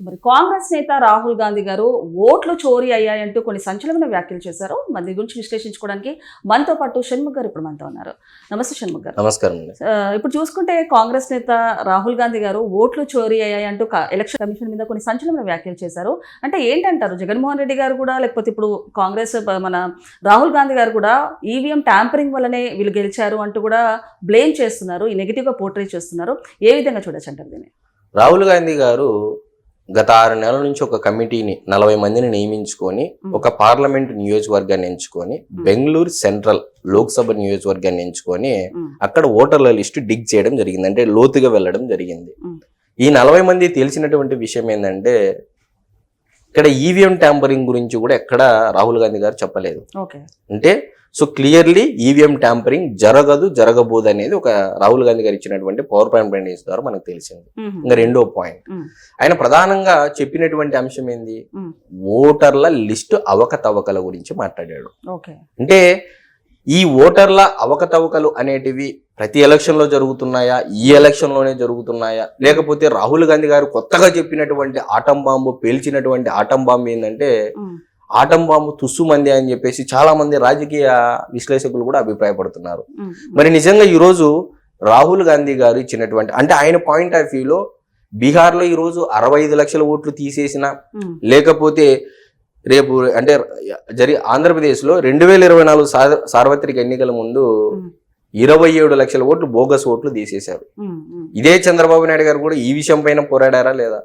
మరి కాంగ్రెస్ నేత రాహుల్ గాంధీ గారు ఓట్లు చోరీ అయ్యాయంటూ కొన్ని సంచలన వ్యాఖ్యలు చేశారు. మరి దీని గురించి విశ్లేషించుకోవడానికి మనతో పాటు షణ్ముఖ్ గారు ఇప్పుడు మనతో ఉన్నారు. నమస్తే షణ్ముఖ్ గారు. నమస్కారం ఇప్పుడు చూసుకుంటే కాంగ్రెస్ నేత రాహుల్ గాంధీ గారు ఓట్లు చోరీ అయ్యాయంటూ ఎలక్షన్ కమిషన్ మీద కొన్ని సంచలన వ్యాఖ్యలు చేశారు. అంటే ఏంటంటారు? జగన్మోహన్ రెడ్డి గారు కూడా లేకపోతే ఇప్పుడు కాంగ్రెస్ మన రాహుల్ గాంధీ గారు కూడా ఈవీఎం ట్యాంపరింగ్ వల్లనే వీళ్ళు గెలిచారు అంటూ కూడా బ్లేమ్ చేస్తున్నారు. ఈ నెగిటివ్గా పోర్ట్రే చేస్తున్నారు. ఏ విధంగా చూడొచ్చు అంటారు దీన్ని? రాహుల్ గాంధీ గారు గత ఆరు నెలల నుంచి ఒక కమిటీని నలభై మందిని నియమించుకొని. ఒక పార్లమెంట్ నియోజకవర్గాన్ని ఎంచుకొని బెంగళూరు సెంట్రల్ లోక్సభ నియోజకవర్గాన్ని ఎంచుకొని అక్కడ ఓటర్ల లిస్టు డిగ్ చేయడం జరిగింది. అంటే లోతుగా వెళ్ళడం జరిగింది. ఈ నలభై మంది తెలిసినటువంటి విషయం ఏంటంటే ఇక్కడ ఈవీఎం ట్యాంపరింగ్ గురించి కూడా ఎక్కడ రాహుల్ గాంధీ గారు చెప్పలేదు. అంటే సో క్లియర్లీ ఈవీఎం ట్యాంపరింగ్ జరగదు జరగబోదు అనేది ఒక రాహుల్ గాంధీ గారు ఇచ్చినటువంటి పవర్ పాయింట్ ప్రెజెంటేషన్ ద్వారా మనకు తెలిసింది. ఇంకా రెండో పాయింట్. ఆయన ప్రధానంగా చెప్పినటువంటి అంశం ఏంది. ఓటర్ల లిస్టు అవకతవకల గురించి మాట్లాడాడు అంటే ఈ ఓటర్ల అవకతవకలు అనేటివి ప్రతి ఎలక్షన్లో జరుగుతున్నాయా ఈ ఎలక్షన్లోనే జరుగుతున్నాయా లేకపోతే రాహుల్ గాంధీ గారు కొత్తగా చెప్పినటువంటి ఆటం బాంబు పేల్చినటువంటి ఆటం బాంబు ఏంటంటే. ఆటం బాంబు తుస్సు మంది అని చెప్పేసి చాలా మంది రాజకీయ విశ్లేషకులు కూడా అభిప్రాయపడుతున్నారు. మరి నిజంగా ఈరోజు రాహుల్ గాంధీ గారు ఇచ్చినటువంటి అంటే ఆయన పాయింట్ ఆఫ్ వ్యూలో బీహార్లో ఈరోజు అరవై ఐదు లక్షల ఓట్లు తీసేసిన. లేకపోతే రేపు అంటే జరి ఆంధ్రప్రదేశ్లో రెండు వేల ఇరవై నాలుగు సార్- సార్వత్రిక ఎన్నికల ముందు. ఇరవై ఏడు లక్షల ఓట్లు బోగస్ ఓట్లు తీసేశారు. ఇదే చంద్రబాబు నాయుడు గారు కూడా ఈ విషయం పైన పోరాడారా లేదా.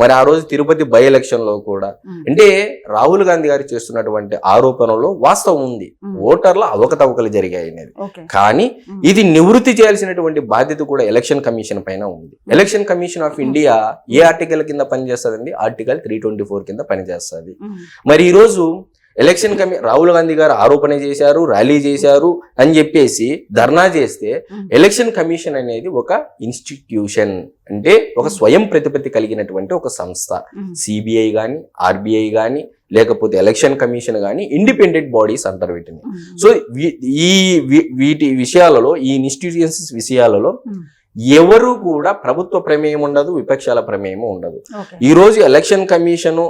మరి ఆ రోజు తిరుపతి బై ఎలక్షన్లో కూడా. అంటే రాహుల్ గాంధీ గారు చేస్తున్నటువంటి ఆరోపణలో వాస్తవం ఉంది. ఓటర్ల అవకతవకలు జరిగాయి అనేది కానీ. ఇది నివృత్తి చేయాల్సినటువంటి బాధ్యత కూడా ఎలక్షన్ కమిషన్ పైన ఉంది ఎలక్షన్ కమిషన్ ఆఫ్ ఇండియా ఏ ఆర్టికల్ కింద పనిచేస్తుందండి ఆర్టికల్ త్రీ ట్వంటీ ఫోర్ కింద పనిచేస్తుంది. మరి ఈ రోజు ఎలక్షన్ కమి రాహుల్ గాంధీ గారు ఆరోపణ చేశారు ర్యాలీ చేశారు అని చెప్పేసి ధర్నా చేస్తే. ఎలక్షన్ కమిషన్ అనేది ఒక ఇన్స్టిట్యూషన్ అంటే ఒక స్వయం ప్రతిపత్తి కలిగినటువంటి ఒక సంస్థ. సిబిఐ కానీ ఆర్బిఐ కానీ లేకపోతే ఎలక్షన్ కమిషన్ కానీ ఇండిపెండెంట్ బాడీస్ అంటారు వీటిని. సో ఈ వీటి విషయాలలో ఈ ఇన్స్టిట్యూషన్స్ విషయాలలో. ఎవరు కూడా ప్రభుత్వ ప్రమేయం ఉండదు విపక్షాల ప్రమేయం ఉండదు ఈ రోజు ఎలక్షన్ కమిషన్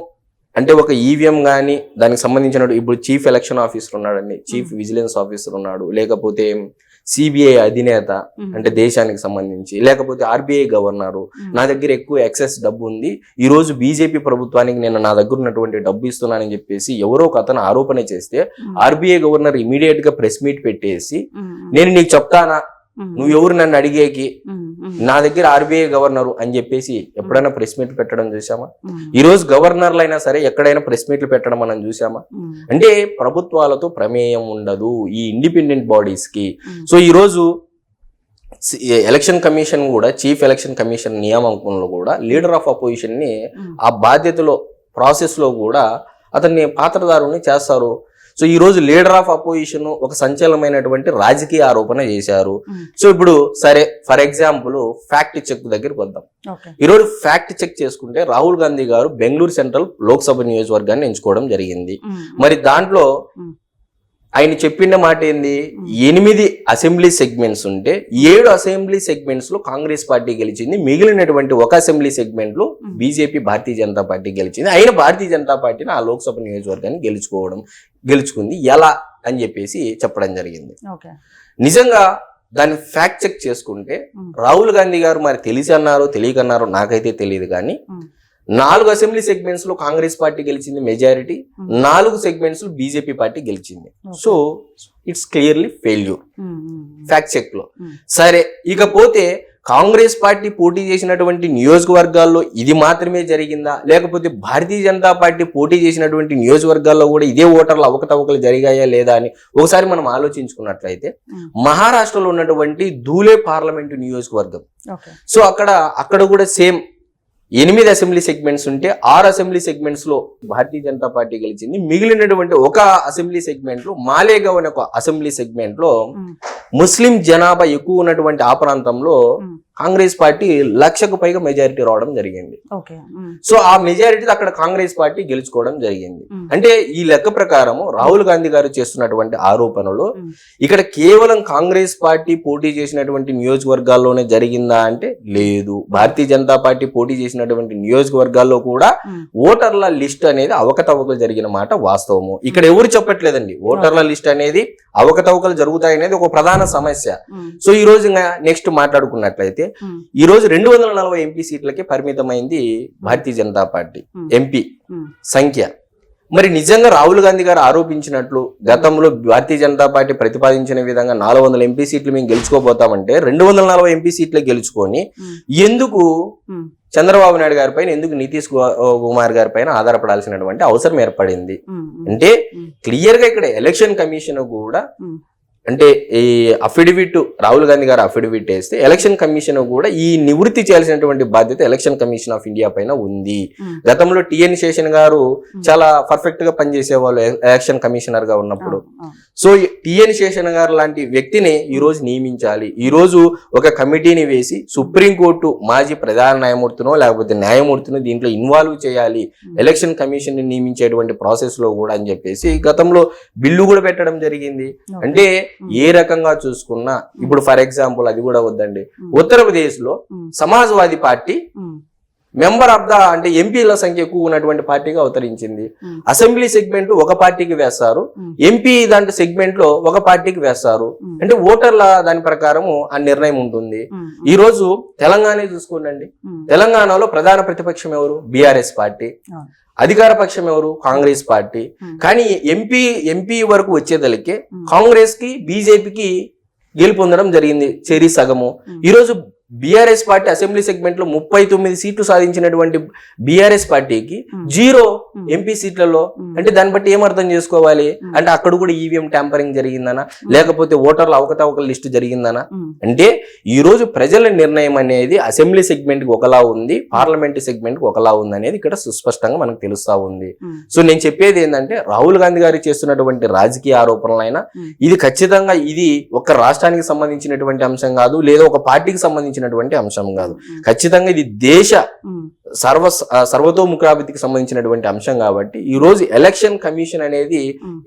అంటే ఒక ఈవీఎం కానీ దానికి సంబంధించిన ఇప్పుడు చీఫ్ ఎలక్షన్ ఆఫీసర్ ఉన్నాడండి చీఫ్ విజిలెన్స్ ఆఫీసర్ ఉన్నాడు లేకపోతే సిబిఐ అధినేత. అంటే దేశానికి సంబంధించి లేకపోతే ఆర్బీఐ గవర్నరు. నా దగ్గర ఎక్కువ ఎక్సెస్ డబ్బు ఉంది ఈ రోజు బీజేపీ ప్రభుత్వానికి నేను నా దగ్గర ఉన్నటువంటి డబ్బు ఇస్తున్నానని చెప్పేసి ఎవరో ఒక అతను ఆరోపణ చేస్తే. ఆర్బీఐ గవర్నర్ ఇమీడియట్గా ప్రెస్ మీట్ పెట్టేసి. నేను నీకు చెప్తానా. నువ్వు ఎవరు నన్ను అడిగేకి. నా దగ్గర ఆర్బీఐ గవర్నరు అని చెప్పేసి ఎప్పుడైనా ప్రెస్ మీట్ పెట్టడం చూసామా. ఈ రోజు గవర్నర్లు అయినా సరే ఎక్కడైనా ప్రెస్ మీట్లు పెట్టడం మనం చూసామా. అంటే ప్రభుత్వాలతో ప్రమేయం ఉండదు ఈ ఇండిపెండెంట్ బాడీస్కి. సో ఈ రోజు ఎలక్షన్ కమిషన్ కూడా చీఫ్ ఎలక్షన్ కమిషన్ నియామకంలో కూడా లీడర్ ఆఫ్ అపోజిషన్ని. ఆ బాధ్యతలో ప్రాసెస్లో కూడా అతన్ని పాత్రదారుని చేస్తారు సో ఈ రోజు లీడర్ ఆఫ్ అపోజిషన్ ఒక సంచలనమైనటువంటి రాజకీయ ఆరోపణ చేశారు. సో ఇప్పుడు సరే ఫర్ ఎగ్జాంపుల్ ఫ్యాక్ట్ చెక్ దగ్గరికి వద్దాం ఈరోజు ఫ్యాక్ట్ చెక్ చేసుకుంటే రాహుల్ గాంధీ గారు బెంగళూరు సెంట్రల్ లోక్సభ నియోజకవర్గాన్ని ఎంచుకోవడం జరిగింది. మరి దాంట్లో. ఆయన చెప్పిన మాట ఏంది? ఎనిమిది అసెంబ్లీ సెగ్మెంట్స్ ఉంటే ఏడు అసెంబ్లీ సెగ్మెంట్స్లో కాంగ్రెస్ పార్టీ గెలిచింది. మిగిలినటువంటి ఒక అసెంబ్లీ సెగ్మెంట్లో. బీజేపీ భారతీయ జనతా పార్టీ గెలిచింది. అయిన భారతీయ జనతా పార్టీని ఆ లోక్సభ నియోజకవర్గాన్ని గెలుచుకోవడం గెలుచుకుంది. ఎలా అని చెప్పేసి చెప్పడం జరిగింది. నిజంగా దాన్ని ఫ్యాక్ట్ చెక్ చేసుకుంటే. రాహుల్ గాంధీ గారు మరి తెలిసి అన్నారో తెలియకన్నారో నాకైతే తెలియదు కానీ. నాలుగు అసెంబ్లీ సెగ్మెంట్స్లో కాంగ్రెస్ పార్టీ గెలిచింది మెజారిటీ మ్మ్. నాలుగు సెగ్మెంట్స్లో బీజేపీ పార్టీ గెలిచింది. So it's clearly failure. Fact చెక్లో మ్మ్. సరే ఇకపోతే కాంగ్రెస్ పార్టీ పోటీ చేసినటువంటి నియోజకవర్గాల్లో ఇది మాత్రమే జరిగిందా లేకపోతే భారతీయ జనతా పార్టీ పోటీ చేసినటువంటి నియోజకవర్గాల్లో కూడా ఇదే ఓటర్లు అవకతవకలు జరిగాయా లేదా అని ఒకసారి మనం ఆలోచించుకున్నట్లయితే మ్మ్. మహారాష్ట్రలో ఉన్నటువంటి ధూలే పార్లమెంటు నియోజకవర్గం సో అక్కడ అక్కడ కూడా సేమ్ ఎనిమిది అసెంబ్లీ సెగ్మెంట్స్ ఉంటే ఆరు అసెంబ్లీ సెగ్మెంట్స్లో భారతీయ జనతా పార్టీ గెలిచింది మిగిలినటువంటి ఒక అసెంబ్లీ సెగ్మెంట్లో మాలేగావ్ అనే ఒక అసెంబ్లీ సెగ్మెంట్లో. ముస్లిం జనాభా ఎక్కువ ఉన్నటువంటి ఆ ప్రాంతంలో. కాంగ్రెస్ పార్టీ లక్షకు పైగా మెజారిటీ రావడం జరిగింది. సో ఆ మెజారిటీ అక్కడ కాంగ్రెస్ పార్టీ గెలుచుకోవడం జరిగింది. అంటే ఈ లెక్క ప్రకారము రాహుల్ గాంధీ గారు చేస్తున్నటువంటి ఆరోపణలు. ఇక్కడ కేవలం కాంగ్రెస్ పార్టీ పోటీ చేసినటువంటి నియోజకవర్గాల్లోనే జరిగిందా అంటే లేదు. భారతీయ జనతా పార్టీ పోటీ చేసినటువంటి నియోజకవర్గాల్లో కూడా. ఓటర్ల లిస్ట్ అనేది అవకతవకలు జరిగిన మాట వాస్తవము. ఇక్కడ ఎవరు చెప్పట్లేదండి. ఓటర్ల లిస్ట్ అనేది అవకతవకలు జరుగుతాయనేది ఒక ప్రధాన సమస్య. సో ఈ రోజు నెక్స్ట్ మాట్లాడుకున్నట్లయితే ఉమ్, ఈ రోజు రెండు వందల నలభై ఎంపీ సీట్లకి పరిమితమైంది భారతీయ జనతా పార్టీ. ఎంపీ సంఖ్య. మరి నిజంగా రాహుల్ గాంధీ గారు ఆరోపించినట్లు గతంలో భారతీయ జనతా పార్టీ ప్రతిపాదించిన విధంగా నాలుగు వందల ఎంపీ సీట్లు మేము గెలుచుకోబోతామంటే రెండు వందల నలభై ఎంపీ సీట్లే గెలుచుకొని ఎందుకు చంద్రబాబు నాయుడు గారి పైన ఎందుకు నితీష్ కుమార్ గారి పైన ఆధారపడాల్సినటువంటి అవసరం ఏర్పడింది. అంటే. క్లియర్గా ఇక్కడ ఎలక్షన్ కమిషన్ కూడా. అంటే ఈ అఫిడవిట్ రాహుల్ గాంధీ గారు అఫిడవిట్ వేస్తే ఎలక్షన్ కమిషన్ కూడా ఈ నివృత్తి చేయాల్సినటువంటి బాధ్యత ఎలక్షన్ కమిషన్ ఆఫ్ ఇండియా పైన ఉంది. ఉమ్. గతంలో టిఎన్ శేషన్ గారు చాలా పర్ఫెక్ట్గా పనిచేసేవాళ్ళు ఎలక్షన్ కమిషనర్గా ఉన్నప్పుడు. సో టిఎన్ శేషన్ గారు లాంటి వ్యక్తిని ఈ రోజు నియమించాలి. ఈ రోజు ఒక కమిటీని వేసి సుప్రీంకోర్టు మాజీ ప్రధాన న్యాయమూర్తినో లేకపోతే న్యాయమూర్తినో దీంట్లో ఇన్వాల్వ్ చేయాలి. ఎలక్షన్ కమిషన్ని నియమించేటువంటి ప్రాసెస్లో కూడా అని చెప్పేసి గతంలో బిల్లు కూడా పెట్టడం జరిగింది. అంటే ఏ రకంగా చూసుకున్నా ఇప్పుడు ఫర్ ఎగ్జాంపుల్ అది కూడా వద్దండి. ఉత్తరప్రదేశ్లో Samajwadi party member of the అంటే ఎంపీల సంఖ్య ఎక్కువ ఉన్నటువంటి పార్టీగా అవతరించింది. అసెంబ్లీ సెగ్మెంట్ ఒక పార్టీకి వేస్తారు. ఎంపీ దాంట్లో సెగ్మెంట్లో ఒక పార్టీకి వేస్తారు. అంటే ఓటర్ల దాని ప్రకారము ఆ నిర్ణయం ఉంటుంది. ఈ రోజు తెలంగాణ చూసుకోండి తెలంగాణలో ప్రధాన ప్రతిపక్షం ఎవరు? BRS party. అధికార పక్షం ఎవరు? కాంగ్రెస్ పార్టీ. కానీ ఎంపీ ఎంపీ వరకు వచ్చేదలికే కాంగ్రెస్కి బీజేపీకి గెలుపొందడం జరిగింది చెరి సగము. ఈరోజు బీఆర్ఎస్ పార్టీ అసెంబ్లీ సెగ్మెంట్లో ముప్పై తొమ్మిది సీట్లు సాధించినటువంటి బీఆర్ఎస్ పార్టీకి ఉమ్. జీరో ఉమ్. ఎంపీ సీట్లలో ఉమ్. అంటే దాన్ని బట్టి ఏం అర్థం చేసుకోవాలి. అంటే అక్కడ కూడా ఈవీఎం ట్యాంపరింగ్ జరిగిందనా లేకపోతే ఓటర్ల అవకతవకల లిస్టు జరిగిందనా అంటే ఈ రోజు ప్రజల నిర్ణయం అనేది అసెంబ్లీ సెగ్మెంట్కి ఒకలా ఉంది పార్లమెంట్ సెగ్మెంట్కి ఒకలా ఉంది అనేది ఇక్కడ సుస్పష్టంగా మనకు తెలుస్తా ఉంది సో నేను చెప్పేది ఏంటంటే రాహుల్ గాంధీ గారు చేస్తున్నటువంటి రాజకీయ ఆరోపణలైనా. ఇది ఖచ్చితంగా ఇది ఒక రాష్ట్రానికి సంబంధించినటువంటి అంశం కాదు లేదా ఒక పార్టీకి సంబంధించినటువంటి అంశం కాదు. ఖచ్చితంగా ఇది దేశ సర్వ సర్వతోముఖాభివృద్ధికి సంబంధించినటువంటి అంశం కాబట్టి ఈ రోజు ఎలక్షన్ కమిషన్ అనేది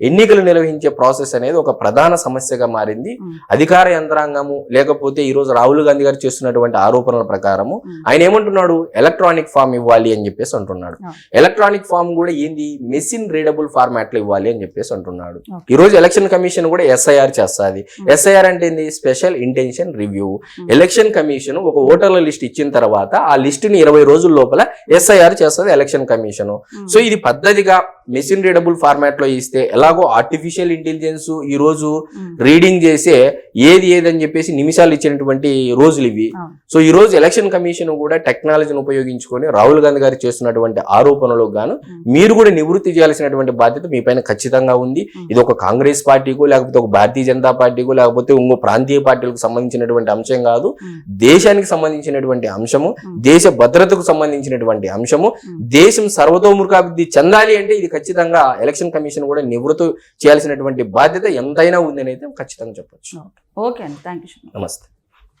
ఎన్నికలు నిర్వహించే ప్రాసెస్ అనేది ఒక ప్రధాన సమస్యగా మారింది అధికార యంత్రాంగము లేకపోతే ఈ రోజు రాహుల్ గాంధీ గారు చేస్తున్నటువంటి ఆరోపణల ప్రకారము. ఆయన ఏమంటున్నాడు ఎలక్ట్రానిక్ ఫామ్ ఇవ్వాలి అని చెప్పేసి అంటున్నాడు. ఎలక్ట్రానిక్ ఫామ్ కూడా ఏంది మెషిన్ రీడబుల్ ఫార్మాట్లో ఇవ్వాలి అని చెప్పేసి అంటున్నాడు. ఈ రోజు ఎలక్షన్ కమిషన్ కూడా ఎస్ఐఆర్ చేస్తుంది. ఎస్ఐఆర్ అంటే ఏంది special intention review. Election commission ఒక ఓటర్ల లిస్ట్ ఇచ్చిన తర్వాత ఆ లిస్ట్ని ఇరవై రోజుల లోపల ఎస్ఐఆర్ చేస్తుంది ఎలక్షన్ కమిషన్ సో ఇది పద్ధతిగా మెషిన్ రీడబుల్ ఫార్మాట్లో ఇస్తే ఎలాగో ఆర్టిఫిషియల్ ఇంటెలిజెన్స్ ఈ రోజు రీడింగ్ చేసే ఏది ఏదని చెప్పేసి నిమిషాలు ఇచ్చినటువంటి రోజులు ఇవి. సో ఈ రోజు ఎలక్షన్ కమిషన్ కూడా టెక్నాలజీని ఉపయోగించుకొని రాహుల్ గాంధీ గారు చేస్తున్నటువంటి ఆరోపణలకు గాను ఉమ్. మీరు కూడా నివృత్తి చేయాల్సినటువంటి బాధ్యత మీ పైన ఖచ్చితంగా ఉంది. ఇది ఒక కాంగ్రెస్ పార్టీకో లేకపోతే ఒక భారతీయ జనతా పార్టీకో లేకపోతే ఇంకో ప్రాంతీయ పార్టీలకు సంబంధించినటువంటి అంశం కాదు దేశానికి సంబంధించినటువంటి అంశము. దేశ భద్రతకు సంబంధించినటువంటి అంశము. దేశం సర్వతోముఖాభివృద్ధి చెందాలి అంటే ఇది ఖచ్చితంగా ఎలక్షన్ కమిషన్ కూడా నివృత్తి చేయాల్సినటువంటి బాధ్యత ఎంతైనా ఉందని అయితే ఖచ్చితంగా చెప్పొచ్చు. ఓకే అండి. థ్యాంక్ యూ నమస్తే.